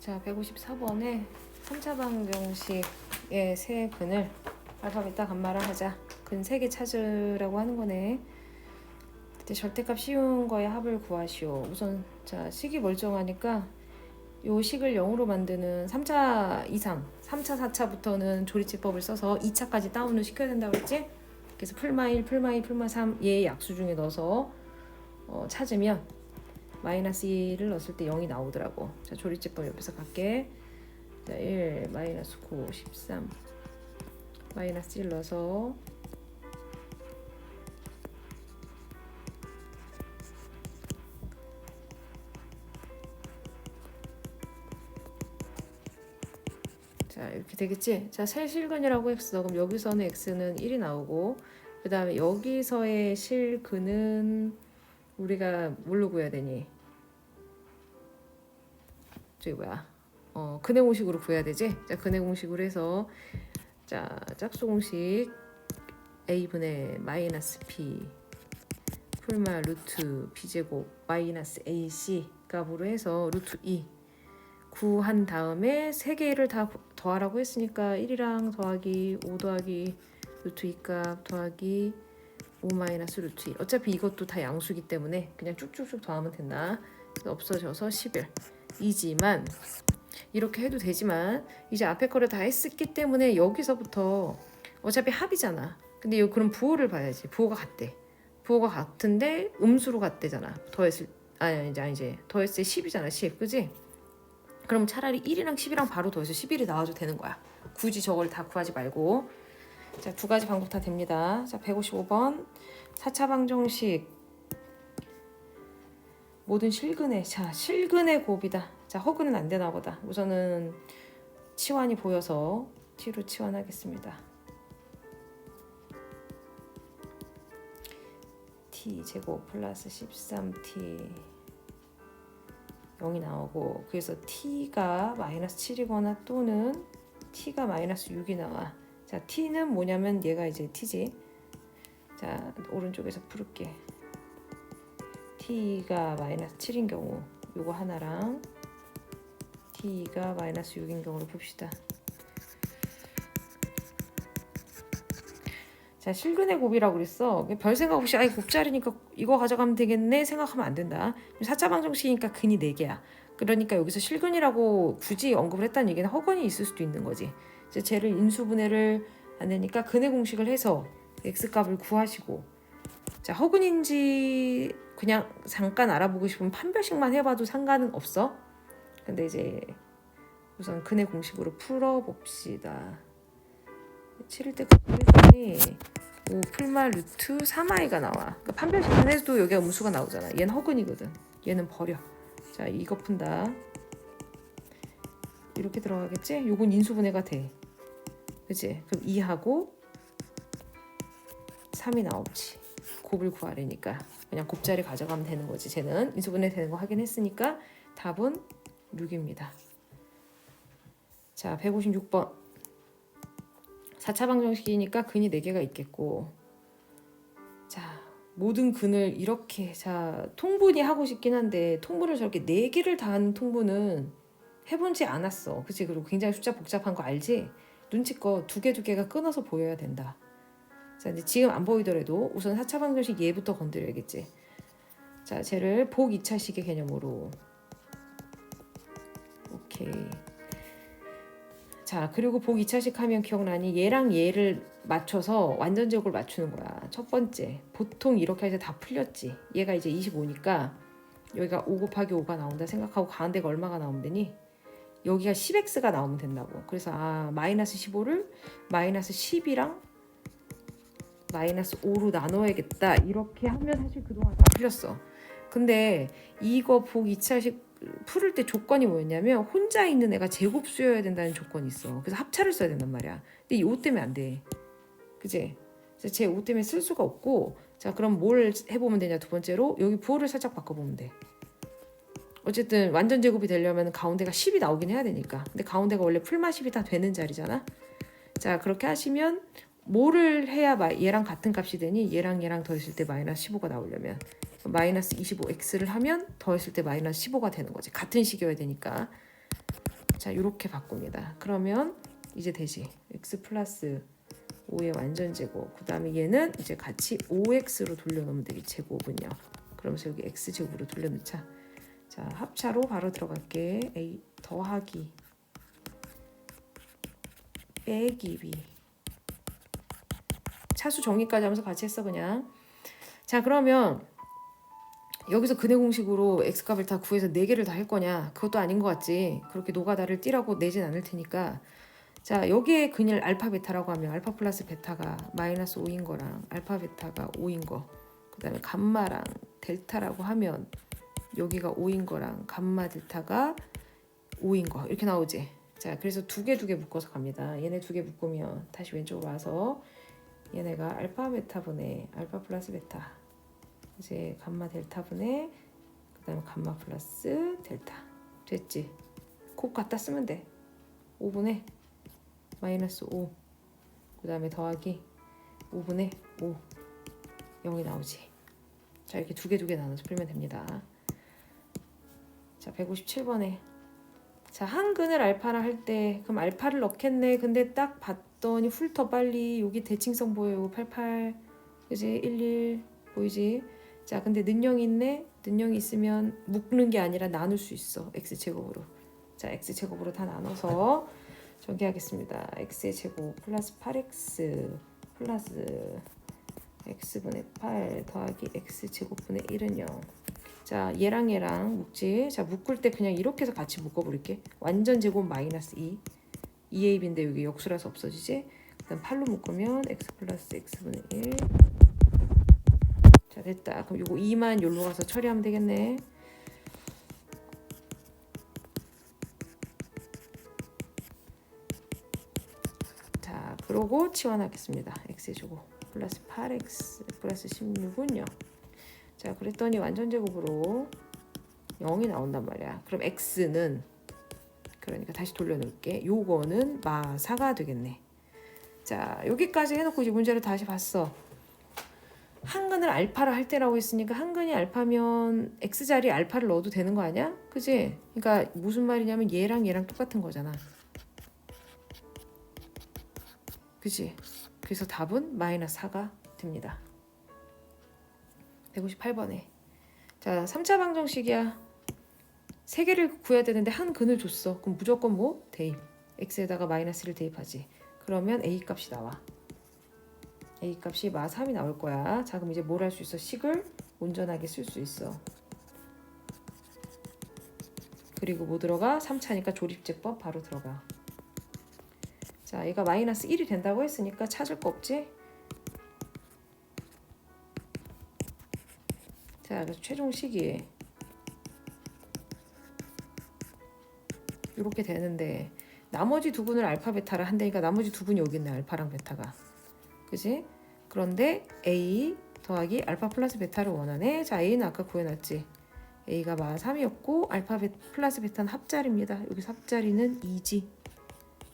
자, 154번에 3차 방정식의 세 근을 알파벳 감마를 하자. 근 3개 찾으라고 하는 거네. 이제 절대값 쉬운 거의 합을 구하시오. 우선 자, 식이 멀쩡하니까 요 식을 0으로 만드는 3차 이상, 3차, 4차부터는 조리제법을 써서 2차까지 다운을 시켜야 된다고 그랬지? 그래서 풀마 1, 풀마 2, 풀마 3 얘의 약수 중에 넣어서 어, 찾으면 마이너스 1을 넣었을 때 0이 나오더라고. 자, 조리제법 옆에서 갈게. 자, 1, 마이너스 9, 13. 마이너스 1 넣어서 자, 이렇게 되겠지? 자, 셀 실근이라고 x 그럼 여기서는 x는 1이 나오고 그 다음에 여기서의 실근은 우리가 뭘로 구해야 되니? 저기 뭐야? 어, 근해 공식으로 구해야 되지? 자, 근해 공식으로 해서 자, 짝수 공식 a분의 마이너스 p 풀마 루트 b 제곱 마이너스 ac 값으로 해서 루트 2 구한 다음에 세 개를 다 더하라고 했으니까 1이랑 더하기 5 더하기 루트 2값 더하기 5 마이너스 루트 2 어차피 이것도 다 양수기 때문에 그냥 쭉쭉쭉 더하면 된다 없어져서 11 이지만 이렇게 해도 되지만 이제 앞에 거를 다 했기 때문에 여기서부터 어차피 합이잖아 근데 요 그럼 부호를 봐야지 부호가 같대 부호가 같은데 음수로 같대잖아 더했을 아니 이제 이제 더했을 때 10이잖아 10 그지? 그럼 차라리 1이랑 10이랑 바로 더해서 11이 나와도 되는 거야. 굳이 저걸 다 구하지 말고. 자, 두 가지 방법 다 됩니다. 자, 155번. 4차 방정식. 모든 실근의 자, 실근의 곱이다. 자, 허근은 안 되나 보다. 우선은 치환이 보여서 t로 치환하겠습니다. t 제곱 플러스 13t 0이 나오고 그래서 t가 마이너스 7이거나 또는 t가 마이너스 6이 나와 자 t는 뭐냐면 얘가 이제 t지 자 오른쪽에서 풀을게 t가 마이너스 7인 경우 요거 하나랑 t가 마이너스 6인 경우로 봅시다. 자 실근의 곱이라고 그랬어. 별 생각 없이 아이 곱자리니까 이거 가져가면 되겠네 생각하면 안 된다. 4차 방정식이니까 근이 4개야. 그러니까 여기서 실근이라고 굳이 언급을 했다는 얘기는 허근이 있을 수도 있는 거지. 이제 쟤를 인수분해를 안 되니까 근의 공식을 해서 x값을 구하시고 자 허근인지 그냥 잠깐 알아보고 싶으면 판별식만 해봐도 상관은 없어 근데 이제 우선 근의 공식으로 풀어봅시다 7일 때 그랬더니 5 풀마 루트 3i가 나와. 그러니까 판별식만 해도 여기가 음수가 나오잖아. 얘는 허근이거든. 얘는 버려. 자, 이거 푼다. 이렇게 들어가겠지? 요건 인수분해가 돼. 그치? 그럼 2하고 3이 나오지. 곱을 구하려니까. 그냥 곱자리 가져가면 되는 거지. 쟤는 인수분해 되는 거 확인했으니까 답은 6입니다. 자, 156번. 4차 방정식이니까 근이 4개가 있겠고 자 모든 근을 이렇게 자 통분이 하고 싶긴 한데 통분을 저렇게 4개를 다 하는 통분은 해본지 않았어 그치 그리고 굉장히 숫자 복잡한 거 알지 눈치껏 두 개 두 개가 끊어서 보여야 된다 자 이제 지금 안 보이더라도 우선 4차 방정식 얘부터 건드려야겠지 자 쟤를 복 2차식의 개념으로 오케이 자, 그리고 복 2차식 하면 기억나니? 얘랑 얘를 맞춰서 완전 제곱을 맞추는 거야. 첫 번째. 보통 이렇게 해서 다 풀렸지. 얘가 이제 25니까 여기가 5 곱하기 5가 나온다 생각하고 가운데가 얼마가 나오면 되니? 여기가 10x가 나오면 된다고. 그래서 아, 마이너스 15를 마이너스 10이랑 마이너스 5로 나눠야겠다. 이렇게 하면 사실 그동안 다 풀렸어. 근데 이거 복 2차식 풀을 때 조건이 뭐였냐면 혼자 있는 애가 제곱수여야 된다는 조건이 있어. 그래서 합차를 써야 된단 말이야. 근데 이 5 때문에 안 돼. 그지? 그래서 제5 때문에 쓸 수가 없고 자 그럼 뭘 해보면 되냐 두 번째로 여기 부호를 살짝 바꿔보면 돼. 어쨌든 완전 제곱이 되려면 가운데가 10이 나오긴 해야 되니까. 근데 가운데가 원래 풀마 10이 다 되는 자리잖아. 자 그렇게 하시면 뭐를 해야 마- 얘랑 같은 값이 되니 얘랑 얘랑 더했을 때 마이너스 15가 나오려면 마이너스 25x를 하면 더했을 때 마이너스 15가 되는 거지. 같은 식이어야 되니까. 자, 이렇게 바꿉니다. 그러면 이제 되지. x 플러스 5의 완전 제곱. 그 다음에 얘는 이제 같이 5x로 돌려놓으면 되겠지. 제곱은요. 그러면서 여기 x 제곱으로 돌려놓자. 자, 합차로 바로 들어갈게. a 더하기 빼기 b. 차수 정리까지 하면서 같이 했어 그냥. 자, 그러면 여기서 근해 공식으로 x 값을 다 구해서 네 개를 다 할 거냐? 그것도 아닌 것 같지. 그렇게 노가다를 띠라고 내진 않을 테니까. 자, 여기에 근일 알파 베타라고 하면 알파 플러스 베타가 마이너스 5인 거랑 알파 베타가 5인 거. 그 다음에 감마랑 델타라고 하면 여기가 5인 거랑 감마 델타가 5인 거. 이렇게 나오지. 자, 그래서 두 개 두 개 묶어서 갑니다. 얘네 두 개 묶으면 다시 왼쪽으로 와서 얘네가 알파 베타분의 알파 플러스 베타. 이제 감마 델타분의 그 다음에 감마 플러스 델타. 됐지? 곱 갖다 쓰면 돼. 5분의 마이너스 5 그 다음에 더하기 5분의 5 0이 나오지. 자 이렇게 두 개 두 개 나눠서 풀면 됩니다. 자 157번에. 자 한 근을 알파라 할 때 그럼 알파를 넣겠네. 근데 딱 봤 더니 훑어 빨리 여기 대칭성 보여요. 88 그지? 11 보이지? 자 근데 능력이 있네? 능력이 있으면 묶는 게 아니라 나눌 수 있어. X 제곱으로. 자 x 제곱으로 다 나눠서 전개하겠습니다. X의 제곱 플러스 8x 플러스 x분의 8 더하기 x 제곱분의 1은 0 자 얘랑 얘랑 묶지. 자 묶을 때 그냥 이렇게 해서 같이 묶어버릴게. 완전 제곱 마이너스 2 2ab인데 여기 역수라서 없어지지? 그다음 8로 묶으면 x 플러스 x분의 1 자 됐다. 그럼 요거 2만 여기로 가서 처리하면 되겠네. 자 그러고 치환하겠습니다. x 제곱 플러스 8x 플러스 16은요. 자 그랬더니 완전 제곱으로 0이 나온단 말이야. 그럼 x는 그러니까 다시 돌려놓을게 요거는 마사가 되겠네 자 여기까지 해놓고 이제 문제를 다시 봤어 한근을 알파를 할 때라고 했으니까 한근이 알파면 x 자리에 알파를 넣어도 되는 거 아니야? 그지? 그러니까 무슨 말이냐면 얘랑 얘랑 똑같은 거잖아. 그지? 그래서 답은 마이너스 4가 됩니다. 158번에 자 3차 방정식이야. 세 개를 구해야 되는데 한 근을 줬어. 그럼 무조건 뭐? 대입. x에다가 마이너스를 대입하지. 그러면 a 값이 나와. a 값이 마 3이 나올 거야. 자 그럼 이제 뭘 할 수 있어? 식을 온전하게 쓸 수 있어. 그리고 뭐 들어가? 3차니까 조립제법 바로 들어가. 자 얘가 마이너스 1이 된다고 했으니까 찾을 거 없지? 자 그래서 최종 식이 이렇게 되는데 나머지 두 분을 알파 베타를 한다니까 나머지 두 분이 여기 있네 알파랑 베타가 그지? 그런데 A 더하기 알파 플러스 베타를 원하네. 자, A는 아까 구해놨지. A가 마 3이었고 알파 베, 플러스 베타는 합자리입니다. 여기서 합자리는 2지.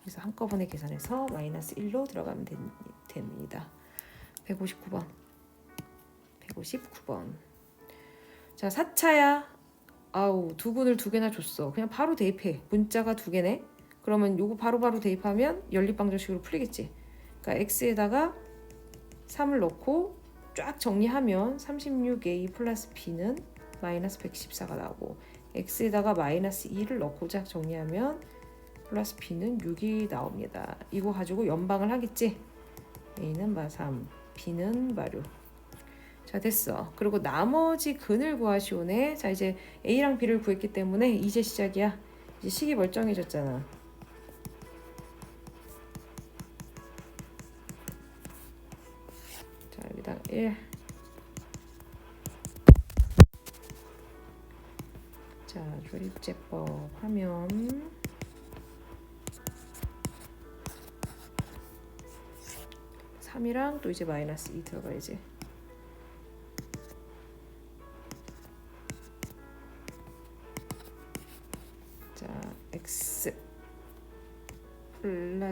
그래서 한꺼번에 계산해서 마이너스 1로 들어가면 되, 됩니다. 159번. 159번. 자, 4차야. 아우, 두 분을 두 개나 줬어. 그냥 바로 대입해. 문자가 두 개네. 그러면 요거 바로바로 대입하면 연립방정식으로 풀리겠지. 그러니까 x에다가 3을 넣고 쫙 정리하면 36a 플러스 b는 마이너스 114가 나오고 x에다가 마이너스 2를 넣고 쫙 정리하면 플러스 b는 6이 나옵니다. 이거 가지고 연방을 하겠지? a는 마3, b는 마6. 자 됐어. 그리고 나머지 근을 구하시오네. 자 이제 a랑 b를 구했기 때문에 이제 시작이야. 이제 식이 멀쩡해졌잖아. 자 여기다가 1 자, 조립제법 하면 삼이랑또 이제 마이너스 2 들어가야지.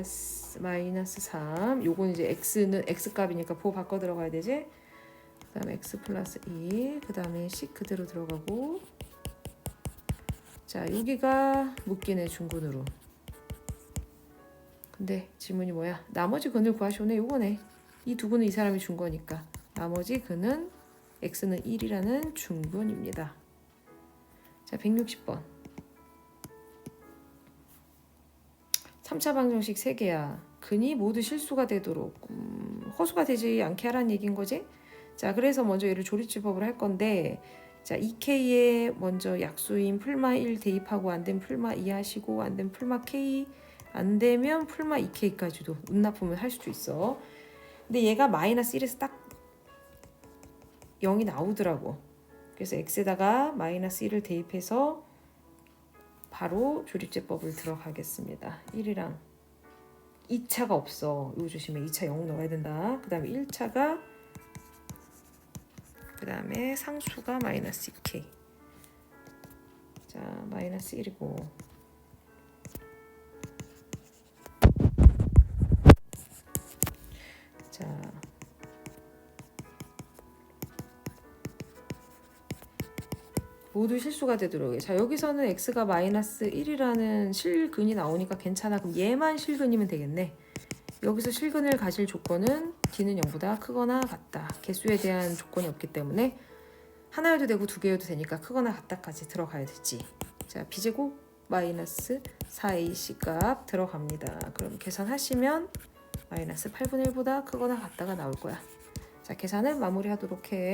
플러스 마이너스 3 요건 이제 x는 x 값이니까 보 바꿔 들어가야 되지? 그 다음에 x 플러스 2, 그 다음에 c 그대로 들어가고. 자 여기가 묶이네 중근으로. 근데 질문이 뭐야? 나머지 근을 구하시오네 요거네. 이 두 근은 이 사람이 준 거니까. 나머지 근은 x는 1이라는 중근입니다. 자 160번 3차 방정식 3개야. 근이 모두 실수가 되도록. 음, 허수가 되지 않게 하라는 얘기인 거지? 자 그래서 먼저 얘를 조립집합을 할 건데 자 2K에 먼저 약수인 풀마 1 대입하고 안 된 풀마 2 하시고 안 된 풀마 K 안 되면 풀마 2K까지도 운납품을 할 수도 있어. 근데 얘가 마이너스 1에서 딱 0이 나오더라고. 그래서 x에다가 마이너스 1을 대입해서 바로 조립제법을 들어가겠습니다. 1이랑 2차가 없어. 이거 조심해. 2차 0 넣어야 된다. 그 다음에 1차가 그 다음에 상수가 마이너스 2k 자 마이너스 1이고 모두 실수가 되도록 해. 자 여기서는 x가 마이너스 1이라는 실근이 나오니까 괜찮아 그럼 얘만 실근이면 되겠네 여기서 실근을 가질 조건은 d는 0보다 크거나 같다. 개수에 대한 조건이 없기 때문에 하나여도 되고 두 개여도 되니까 크거나 같다까지 들어가야 되지. 자, b제곱 마이너스 4ac 값 들어갑니다. 그럼 계산하시면 마이너스 8분의 1보다 크거나 같다가 나올 거야. 자, 계산을 마무리하도록 해.